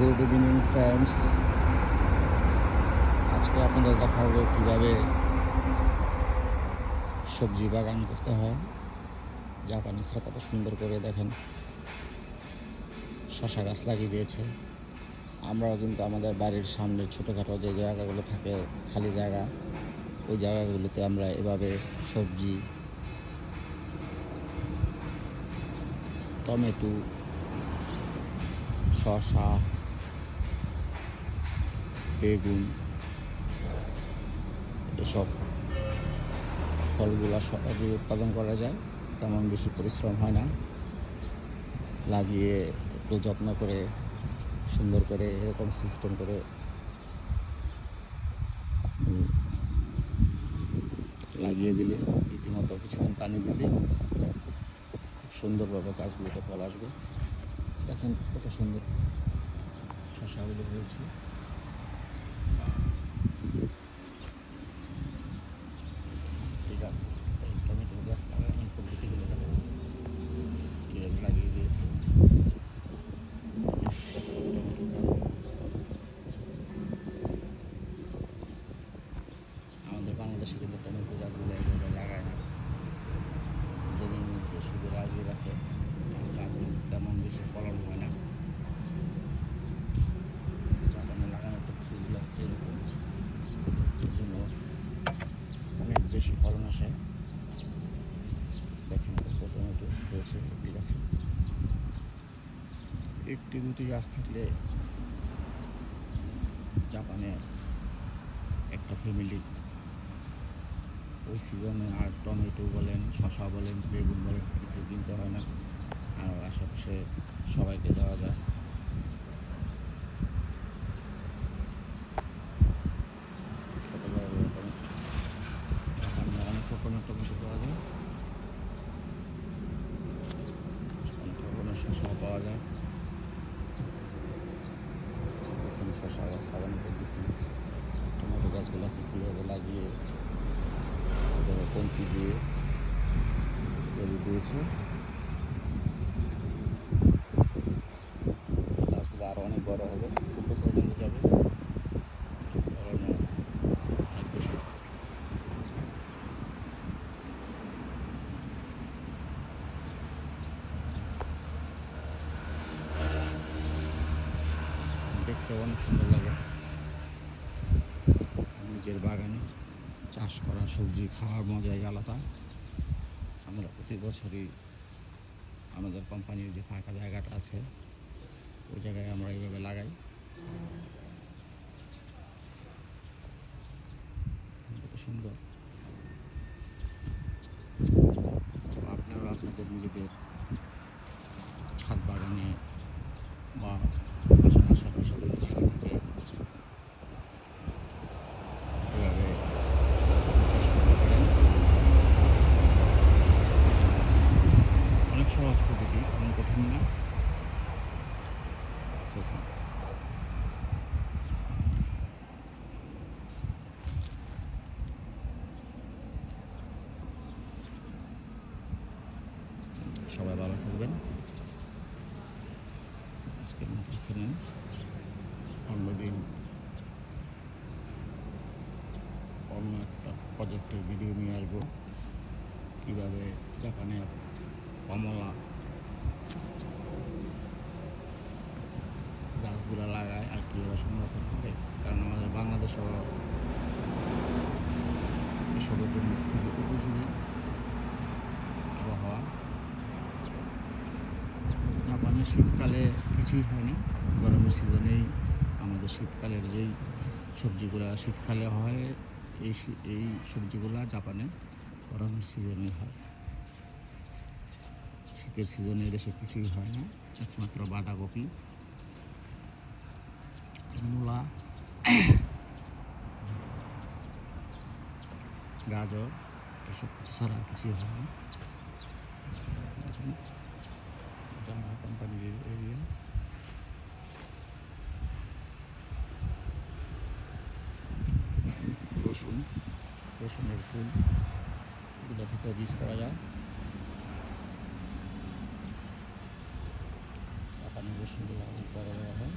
Good evening friends আজকে আপনাদের দেখাবো কীভাবে সবজি বাগান করতে হয়। জাপানিসরা কত সুন্দর করে দেখেন। শশা গাছ লাগিয়ে দিয়েছে। আমরাও কিন্তু আমাদের বাড়ির সামনে ছোটোখাটো যে জায়গাগুলো থাকে, খালি জায়গা, ওই জায়গাগুলোতে আমরা এভাবে সবজি, টমেটো শসা বেগুন এসব ফলগুলো সহজে উৎপাদন করা যায়, তেমন বেশি পরিশ্রম হয় না। লাগিয়ে একটু যত্ন করে, সুন্দর করে এরকম সিস্টেম করে লাগিয়ে দিলে, রীতিমতো কিছুক্ষণ পানি দিলে খুব সুন্দরভাবে গাছগুলোতে ফল আসবে। দেখেন কত সুন্দর শশাগুলো হয়েছে। বাংলাদেশে কিন্তু টমেটো গাছগুলো এইভাবে লাগায় না। জমির মধ্যে শুধু লাগিয়ে রাখে গাছগুলো তেমন বেশি ফলন হয় না জাপানে লাগানোর পদ্ধতিগুলো এরকম এর জন্য অনেক বেশি ফলন আসে দেখেন কত টমেটো ঠিক একটি একটি দুটি গাছ থাকলে জাপানে একটা ফ্যামিলি। ওই সিজনে আর টমেটো বলেন শশা বলেন, বেগুন বলেন, কিছু কিনতে হয় না। আর আশেপাশে সবাইকে দেওয়া যায় কত বড় বড় টমেটো এখানে অনেক রকমের টমেটো পাওয়া যায় অনেক রকমের শশা পাওয়া যায় এখানে গাছ পদ্ধতি টমেটো গাছগুলোকে কীভাবে লাগিয়ে এভাবে দিয়ে দিয়েছে। দেখতে অনেক সুন্দর লাগে। নিজের বাগানে চাষ করা, সবজি খাওয়ার মজাই আলাদা। আমরা প্রতি বছরই আমাদের কোম্পানির যে ফাঁকা জায়গাটা আছে, ওই জায়গায় আমরা এইভাবে লাগাই। সুন্দর। আপনারা আপনাদের নিজেদের ছাদ বাগানে বা বাসার আশেপাশে কোনো জায়গা থেকে এভাবে সবজি চাষ করতে পারেন অনেক সহজ পদ্ধতি তেমন কঠিন না দেখুন। সবাই ভালো থাকবেন। আজকের মতো এখানে। অন্যদিন অন্য একটা প্রজেক্টের ভিডিও নিয়ে আসব। কীভাবে জাপানে কমলা গাছগুলো লাগায় আর কীভাবে সংরক্ষণ করে। কারণ আমাদের বাংলাদেশও এসবের জন্য উপযোগী। জাপানে শীতকালে কিছুই হয় না গরমের সিজনেই আমাদের শীতকালের যেই সবজিগুলো শীতকালে হয়, এই এই সবজিগুলো জাপানে গরমের সিজনে হয়। শীতের সিজনে দেশে কিছুই হয় না, একমাত্র বাঁধাকপি, মূলা, গাজর, এসব কিছু ছাড়া কিছুই হয় না। রসুনের ফুল এগুলো থেকেও বীজ করা যায় পাকানো রসুনগুলো বড় বড় হয়